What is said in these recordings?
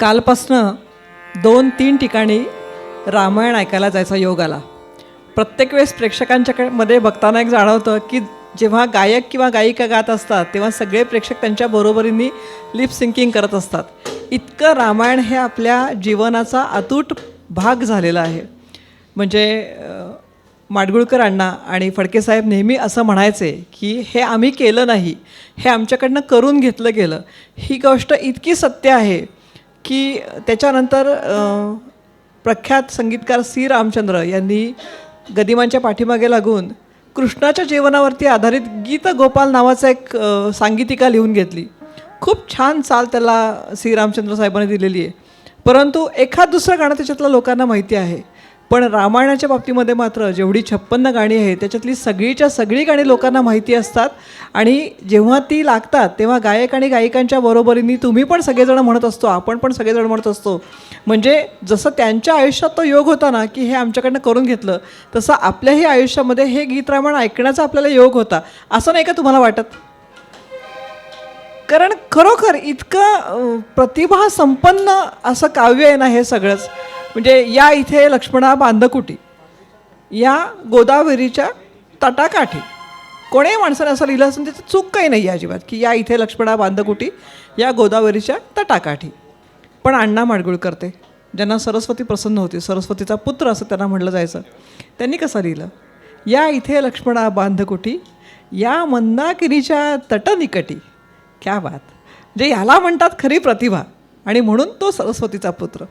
कालपासनं दोन तीन ठिकाणी रामायण ऐकायला जायचा योग आला. प्रत्येक वेळेस प्रेक्षकांच्याकडे मध्ये बघताना एक जाणवतं की जेव्हा गायक किंवा गायिका गात असतात तेव्हा सगळे प्रेक्षक त्यांच्या बरोबरीने लिप सिंकिंग करत असतात. इतकं रामायण हे आपल्या जीवनाचा अतूट भाग झालेला आहे. म्हणजे माडगुळकर अण्णा आणि फडकेसाहेब नेहमी असं म्हणायचे की हे आम्ही केलं नाही हे आमच्याकडनं करून घेतलं गेलं. ही गोष्ट इतकी सत्य आहे की त्याच्यानंतर प्रख्यात संगीतकार सी. रामचंद्र यांनी गदिमांच्या पाठीमागे लागून कृष्णाच्या जीवनावरती आधारित गीत गोपाल नावाचा एक सांगीतिका लिहून घेतली. खूप छान चाल त्याला सी. रामचंद्र साहेबांनी दिलेली आहे. परंतु एखाद दुसरं गाणं त्याच्यातलं लोकांना माहिती आहे. पण रामायणाच्या बाबतीमध्ये मात्र जेवढी छप्पन्न गाणी आहेत त्याच्यातली सगळीच्या सगळी गाणी लोकांना माहिती असतात. आणि जेव्हा ती लागतात तेव्हा गायक आणि गायिकांच्या बरोबरीने तुम्ही पण सगळेजण म्हणत असतो आपण पण सगळेजण म्हणत असतो. म्हणजे जसं त्यांच्या आयुष्यात तो योग होता ना की हे आमच्याकडनं करून घेतलं तसं आपल्याही आयुष्यामध्ये हे गीत रामायण ऐकण्याचा आपल्याला योग होता. असं नाही का तुम्हाला वाटत? कारण खरोखर इतकं प्रतिभा संपन्न असं काव्य आहे ना हे सगळंच. म्हणजे या इथे लक्ष्मणा बांधकुटी या गोदावरीच्या तटाकाठी. कोणीही माणसाने असं लिहिलं असून त्याचं चूक काही नाही आहे अजिबात की या इथे लक्ष्मणा बांधकुटी या गोदावरीच्या तटाकाठी. पण अण्णा माडगुळकर ते ज्यांना सरस्वती प्रसन्न होती सरस्वतीचा पुत्र असं त्यांना म्हटलं जायचं. त्यांनी कसं लिहिलं? या इथे लक्ष्मणा बांधकुटी या मंदाकिनीच्या तटनिकटी. क्या बात. जे याला म्हणतात खरी प्रतिभा आणि म्हणून तो सरस्वतीचा पुत्र.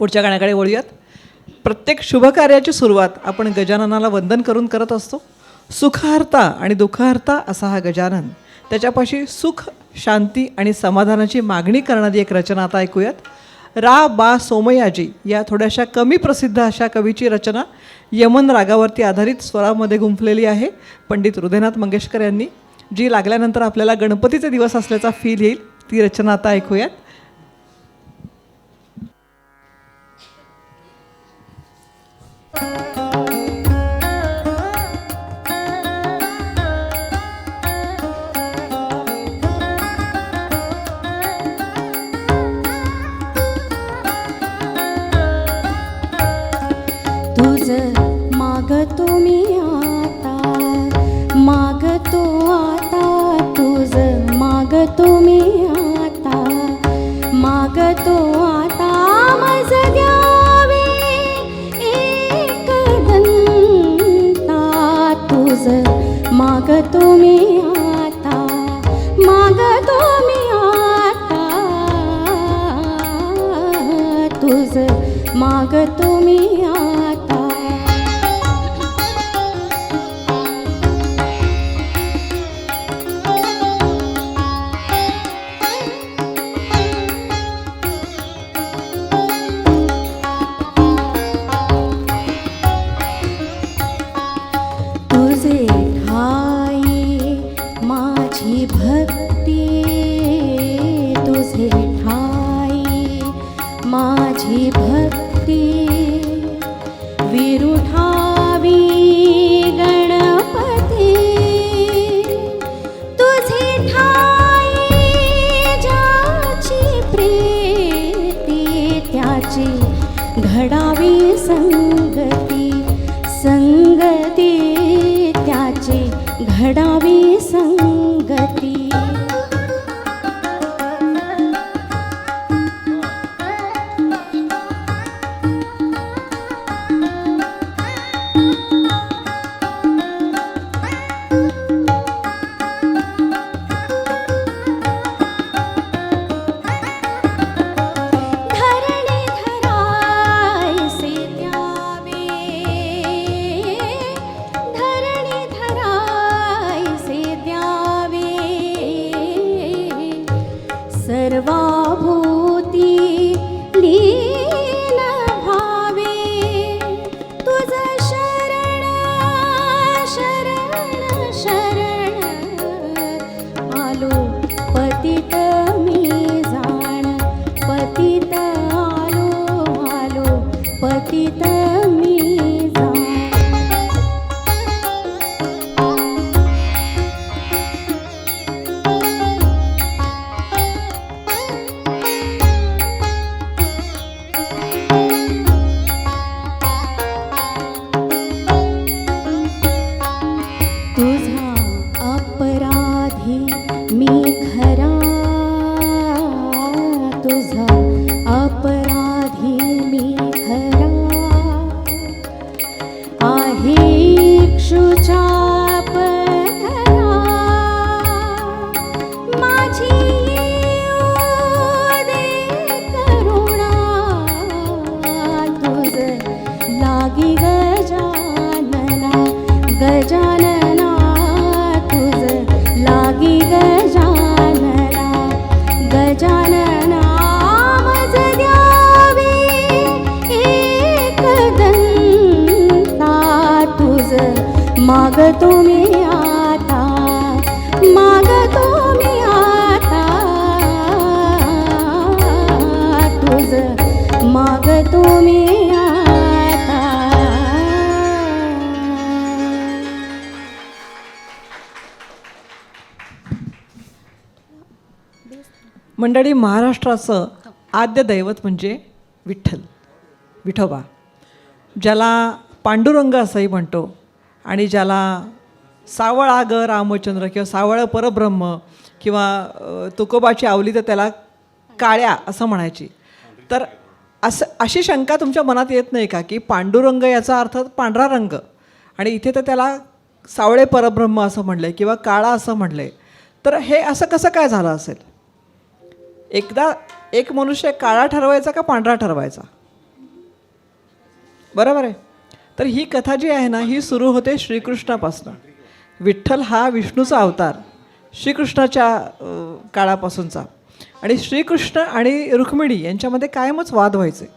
पुढच्या गाण्याकडे वळूयात. प्रत्येक शुभकार्याची सुरुवात आपण गजाननाला वंदन करून करत असतो. सुखहर्ता आणि दुःखहर्ता असा हा गजानन. त्याच्यापाशी सुख शांती आणि समाधानाची मागणी करणारी एक रचना आता ऐकूयात. रा बा सोमयाजी या थोड्याशा कमी प्रसिद्ध अशा कवीची रचना यमन रागावरती आधारित स्वरामध्ये गुंफलेली आहे. पंडित हृदयनाथ मंगेशकर यांनी. जी लागल्यानंतर आपल्याला गणपतीचे दिवस असल्याचा फील येईल ती रचना आता ऐकूयात. मागतो मी आता मागतो मी आता. तुझ मागतो मी मागतो मी आता मागतो मी आता. तुझ मागतो मी आता. मंडळी महाराष्ट्राचं आद्य दैवत म्हणजे विठ्ठल विठोबा ज्याला पांडुरंग असंही म्हणतो. आणि ज्याला सावळा ग रामचंद्र किंवा सावळ परब्रह्म किंवा तुकोबाची आवली तर त्याला काळ्या असं म्हणायची. तर असं अशी शंका तुमच्या मनात येत नाही का? की पांडुरंग याचा अर्थ पांढरा रंग. आणि इथे तर त्याला सावळे परब्रह्म असं म्हणलंय किंवा काळा असं म्हणलंय. तर हे असं कसं काय झालं असेल? एकदा एक मनुष्य काळा ठरवायचा का पांढरा ठरवायचा? बरोबर आहे? तर ही कथा जी आहे ना ही सुरू होते श्रीकृष्णापासून. विठ्ठल हा विष्णूचा अवतार श्रीकृष्णाच्या काळापासूनचा. आणि श्रीकृष्ण आणि रुक्मिणी यांच्यामध्ये कायमच वाद व्हायचे.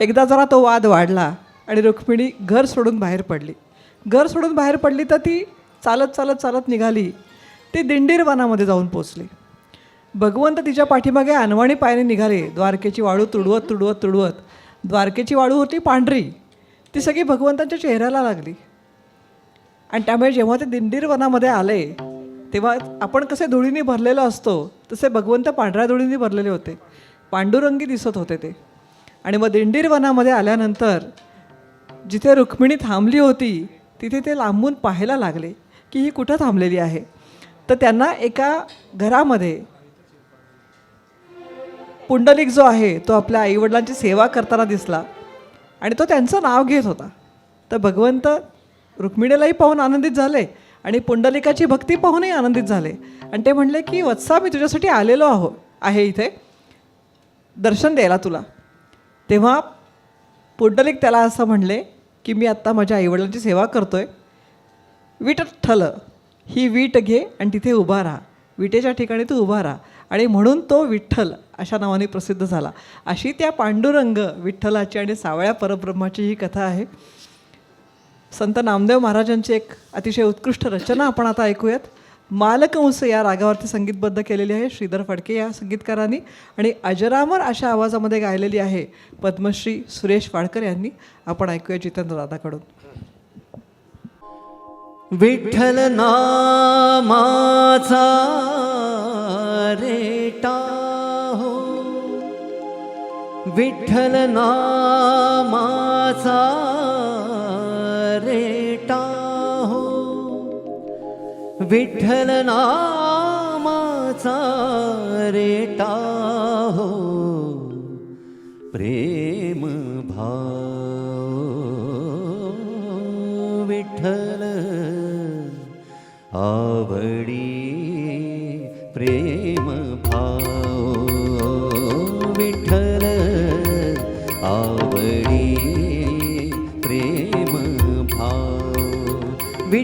एकदा जरा तो वाद वाढला आणि रुक्मिणी घर सोडून बाहेर पडली. घर सोडून बाहेर पडली तर ती चालत चालत चालत निघाली. ती दिंडीर वनामध्ये जाऊन पोचली. भगवंत तिच्या पाठीमागे अनवाणी पायाने निघाले. द्वारकेची वाळू तुडवत तुडवत तुडवत. द्वारकेची वाळू होती पांढरी. ती सगळी भगवंतांच्या चेहऱ्याला लागली. आणि त्यामुळे जेव्हा ते दिंडीर वनामध्ये आले तेव्हा आपण कसे धुळीने भरलेलो असतो तसे भगवंत पांढऱ्या धुळीने भरलेले होते. पांडुरंगी दिसत होते ते. आणि मग दिंडीर वनामध्ये आल्यानंतर जिथे रुक्मिणी थांबली होती तिथे ते लांबून पाहायला लागले की ही कुठं थांबलेली आहे. तर त्यांना एका घरामध्ये पुंडलिक जो आहे तो आपल्या आईवडिलांची सेवा करताना दिसला. आणि तो त्यांचं नाव घेत होता. तर भगवंत रुक्मिणीलाही पाहून आनंदित झाले आणि पुंडलिकाची भक्ती पाहूनही आनंदित झाले. आणि ते म्हणले की वत्सा मी तुझ्यासाठी आलेलो आहो आहे इथे. दर्शन द्यायला तुला. तेव्हा पुंडलिक त्याला असं म्हणले की मी आत्ता माझ्या आईवडिलांची सेवा करतो आहे विट ठल. ही वीट घे आणि तिथे उभा राहा. विटेच्या ठिकाणी तू उभा राहा. आणि म्हणून तो विठ्ठल अशा नावाने प्रसिद्ध झाला. अशी त्या पांडुरंग विठ्ठलाची आणि सावळ्या परब्रह्माची ही कथा आहे. संत नामदेव महाराजांची एक अतिशय उत्कृष्ट रचना आपण आता ऐकूयात. मालकंस या रागावरती संगीतबद्ध केलेली आहे. श्रीधर फडके या संगीतकारांनी आणि अजरामर अशा आवाजामध्ये गायलेली आहे पद्मश्री सुरेश वाडकर यांनी. आपण ऐकूया जितेंद्र दादाकडून. विठ्ठल नामाचा रेटा हो। विठ्ठल नामाचा रेटा हो। विठ्ठल नामाचा रेटा हो। प्रेम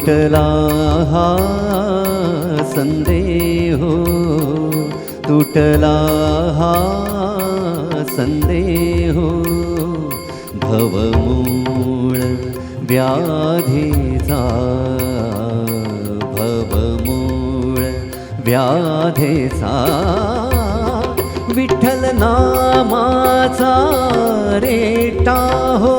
तुटला हा संदेह तुटला हा संदेह. भवमूळ व्याधीचा भवमूळ व्याधेचा विठ्ठल नामाचा रेटा हो.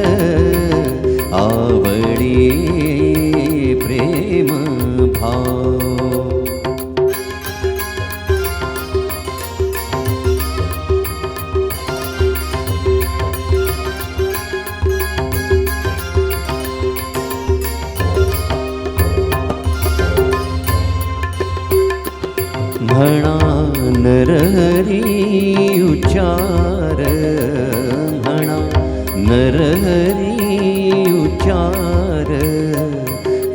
हरी उच्चार।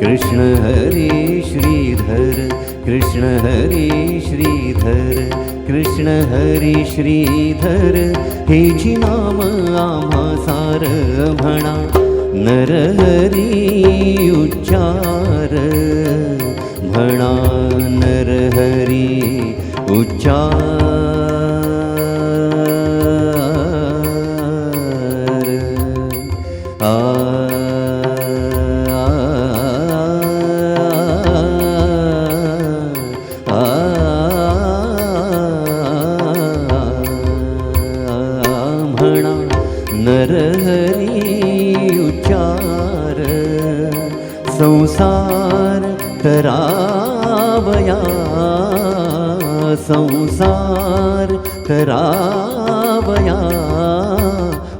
कृष्ण हरी श्रीधर कृष्ण हरी श्रीधर कृष्ण हरी श्रीधर। हेची नाम आम्हा सार म्हणा नरहरी उच्चार। म्हणा नरहरी उच्चार।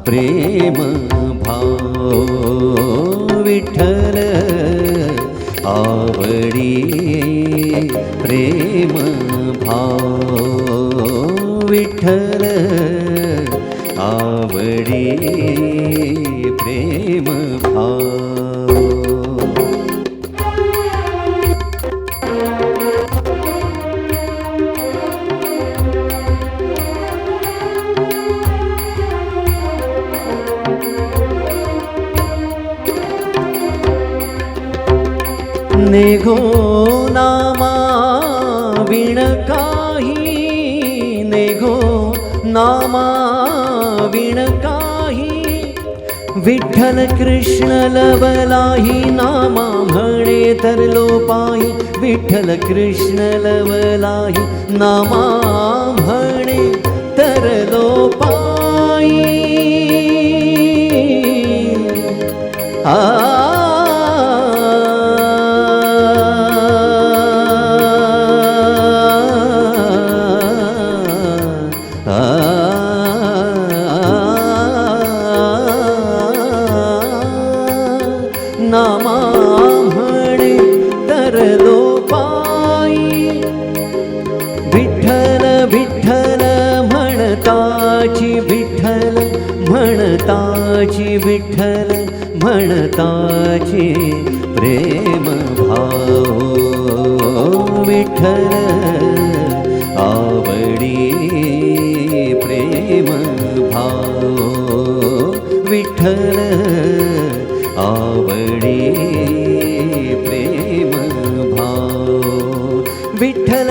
प्रेम भाव विठ्ठल आवडी प्रेम भाव विठ्ठल आवडी प्रेम भाव निघो नामा विण काही निघो नामा विण काही. विठ्ठल कृष्ण लवलाही नामा म्हणे तर लोपाही. विठ्ठल कृष्ण लवलाही नामा म्हणे तर लोपाई आ म्हणताची विठ्ठल म्हणताची विठ्ठल म्हणताची प्रेम भाव विठ्ठल आवडी प्रेम भाव विठ्ठल आवडी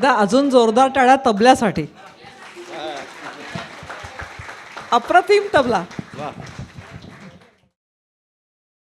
एकदा अजून जोरदार टाळ्या तबल्यासाठी. अप्रतिम तबला.